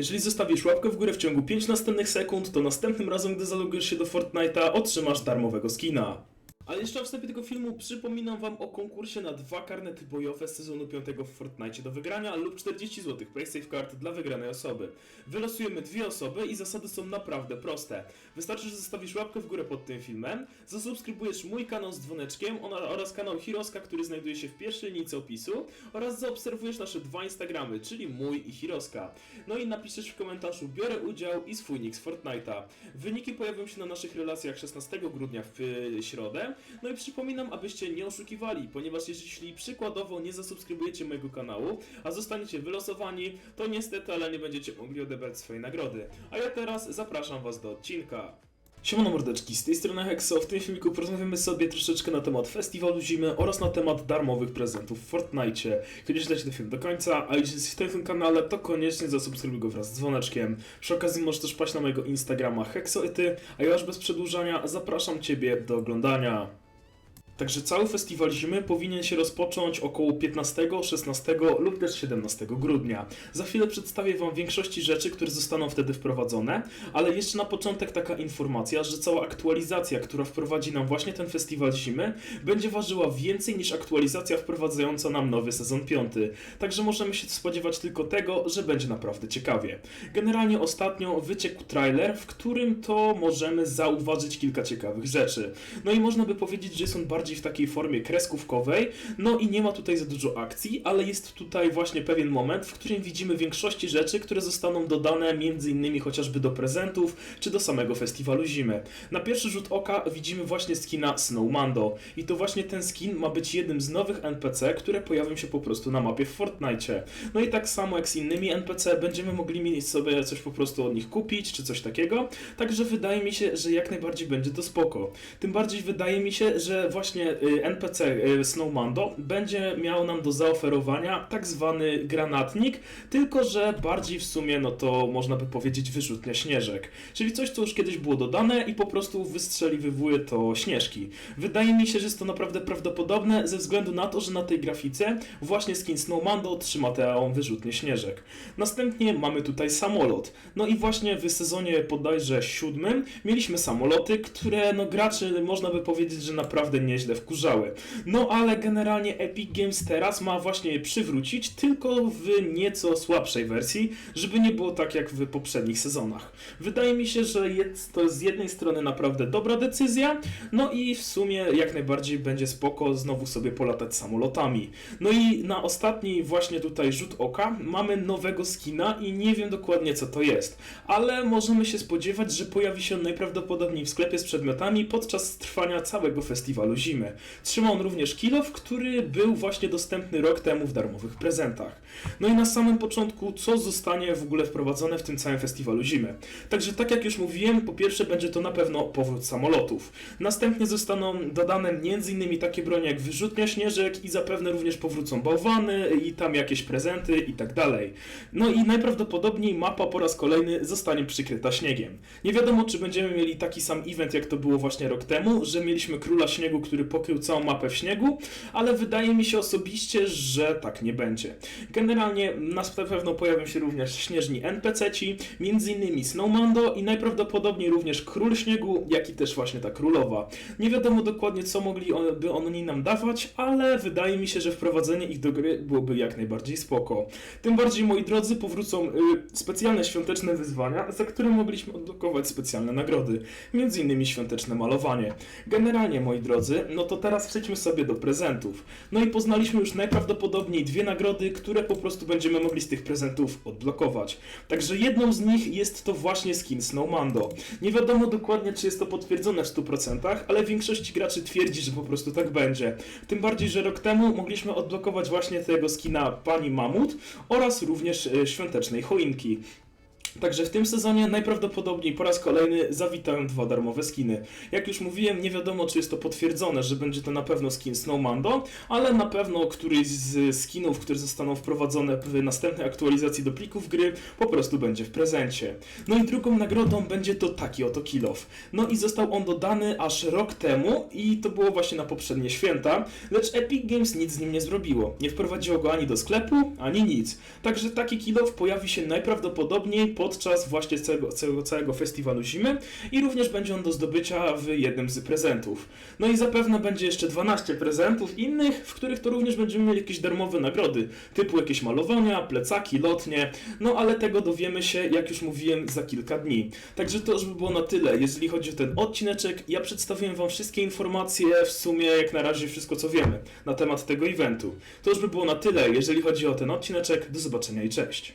Jeżeli zostawisz łapkę w górę w ciągu 5 następnych sekund, to następnym razem, gdy zalogujesz się do Fortnite'a, otrzymasz darmowego skina. Ale jeszcze na wstępie tego filmu przypominam wam o konkursie na dwa karnety bojowe z sezonu 5 w Fortnite do wygrania lub 40 zł PlaySafe Card dla wygranej osoby. Wylosujemy dwie osoby i zasady są naprawdę proste. Wystarczy, że zostawisz łapkę w górę pod tym filmem, zasubskrybujesz mój kanał z dzwoneczkiem oraz kanał Hiroska, który znajduje się w pierwszej linijce opisu oraz zaobserwujesz nasze dwa Instagramy, czyli mój i Hiroska. No i napiszesz w komentarzu biorę udział i swój nick z Fortnite'a. Wyniki pojawią się na naszych relacjach 16 grudnia w y, środę. No i przypominam, abyście nie oszukiwali, ponieważ jeśli przykładowo nie zasubskrybujecie mojego kanału, a zostaniecie wylosowani, to niestety, ale nie będziecie mogli odebrać swojej nagrody. A ja teraz zapraszam was do odcinka. Siemano mordeczki, z tej strony Hexo. W tym filmiku porozmawiamy sobie troszeczkę na temat festiwalu zimy oraz na temat darmowych prezentów w Fortnite. Koniecznie dajcie ten film do końca, a jeśli jesteś w tym kanale, to koniecznie zasubskrybuj go wraz z dzwoneczkiem. Przy okazji możesz też paść na mojego Instagrama Hexoety, a ja już bez przedłużania zapraszam Ciebie do oglądania. Także cały festiwal zimy powinien się rozpocząć około 15, 16 lub też 17 grudnia. Za chwilę przedstawię Wam większości rzeczy, które zostaną wtedy wprowadzone, ale jeszcze na początek taka informacja, że cała aktualizacja, która wprowadzi nam właśnie ten festiwal zimy, będzie ważyła więcej niż aktualizacja wprowadzająca nam nowy sezon 5. Także możemy się spodziewać tylko tego, że będzie naprawdę ciekawie. Generalnie ostatnio wyciekł trailer, w którym to możemy zauważyć kilka ciekawych rzeczy. No i można by powiedzieć, że jest on bardziej w takiej formie kreskówkowej, no i nie ma tutaj za dużo akcji, ale jest tutaj właśnie pewien moment, w którym widzimy większości rzeczy, które zostaną dodane między innymi chociażby do prezentów, czy do samego festiwalu zimy. Na pierwszy rzut oka widzimy właśnie skina Snowmando i to właśnie ten skin ma być jednym z nowych NPC, które pojawią się po prostu na mapie w Fortnite. No i tak samo jak z innymi NPC będziemy mogli mieć sobie coś po prostu od nich kupić, czy coś takiego, także wydaje mi się, że jak najbardziej będzie to spoko. Tym bardziej wydaje mi się, że właśnie y, NPC y, Snowmando będzie miał nam do zaoferowania tak zwany granatnik, tylko że bardziej w sumie, no to można by powiedzieć wyrzutnia śnieżek. Czyli coś, co już kiedyś było dodane i po prostu wystrzeliwuje to śnieżki. Wydaje mi się, że jest to naprawdę prawdopodobne ze względu na to, że na tej grafice właśnie skin Snowmando trzyma tę wyrzutnię śnieżek. Następnie mamy tutaj samolot. No i właśnie w sezonie bodajże siódmym mieliśmy samoloty, które no graczy można by powiedzieć, że naprawdę nieźle wkurzały. No ale generalnie Epic Games teraz ma właśnie przywrócić, tylko w nieco słabszej wersji, żeby nie było tak jak w poprzednich sezonach. Wydaje mi się, że jest to z jednej strony naprawdę dobra decyzja, no i w sumie jak najbardziej będzie spoko znowu sobie polatać samolotami. No i na ostatni właśnie tutaj rzut oka mamy nowego skina i nie wiem dokładnie co to jest, ale możemy się spodziewać, że pojawi się on najprawdopodobniej w sklepie z przedmiotami podczas trwania całego festiwalu zimy. Trzyma on również kilof, który był właśnie dostępny rok temu w darmowych prezentach. No i na samym początku, co zostanie w ogóle wprowadzone w tym całym festiwalu zimy. Także tak jak już mówiłem, po pierwsze będzie to na pewno powrót samolotów. Następnie zostaną dodane m.in. takie bronie jak wyrzutnia śnieżek i zapewne również powrócą bałwany i tam jakieś prezenty i tak dalej. No i najprawdopodobniej mapa po raz kolejny zostanie przykryta śniegiem. Nie wiadomo, czy będziemy mieli taki sam event, jak to było właśnie rok temu, że mieliśmy króla śniegu, który pokrył całą mapę w śniegu, ale wydaje mi się osobiście, że tak nie będzie. Generalnie na pewno pojawią się również śnieżni NPC-ci, m.in. Snowmando i najprawdopodobniej również król śniegu, jak i też właśnie ta królowa. Nie wiadomo dokładnie, co mogli on, by oni nam dawać, ale wydaje mi się, że wprowadzenie ich do gry byłoby jak najbardziej spoko. Tym bardziej, moi drodzy, powrócą y, specjalne świąteczne wyzwania, za które mogliśmy odblokować specjalne nagrody, innymi świąteczne malowanie. Generalnie, moi drodzy, no to teraz przejdźmy sobie do prezentów. No i poznaliśmy już najprawdopodobniej dwie nagrody, które po prostu będziemy mogli z tych prezentów odblokować. Także jedną z nich jest to właśnie skin Snowmando. Nie wiadomo dokładnie, czy jest to potwierdzone w 100%, ale większość graczy twierdzi, że po prostu tak będzie. Tym bardziej, że rok temu mogliśmy odblokować właśnie tego skina Pani Mamut oraz również e, świątecznej choinki. Także w tym sezonie najprawdopodobniej po raz kolejny zawitają dwa darmowe skiny. Jak już mówiłem, nie wiadomo czy jest to potwierdzone, że będzie to na pewno skin Snowmando, ale na pewno któryś z skinów, które zostaną wprowadzone w następnej aktualizacji do plików gry, po prostu będzie w prezencie. No i drugą nagrodą będzie to taki oto kill off. No i został on dodany aż rok temu i to było właśnie na poprzednie święta, lecz Epic Games nic z nim nie zrobiło. Nie wprowadziło go ani do sklepu, ani nic. Także taki kill off pojawi się najprawdopodobniej podczas właśnie całego, całego, całego festiwalu zimy i również będzie on do zdobycia w jednym z prezentów. No i zapewne będzie jeszcze 12 prezentów innych, w których to również będziemy mieli jakieś darmowe nagrody, typu jakieś malowania, plecaki, lotnie, no ale tego dowiemy się, jak już mówiłem, za kilka dni. Także to już by było na tyle, jeżeli chodzi o ten odcineczek. Ja przedstawiłem Wam wszystkie informacje, w sumie jak na razie wszystko co wiemy na temat tego eventu. To już by było na tyle, jeżeli chodzi o ten odcineczek. Do zobaczenia i cześć.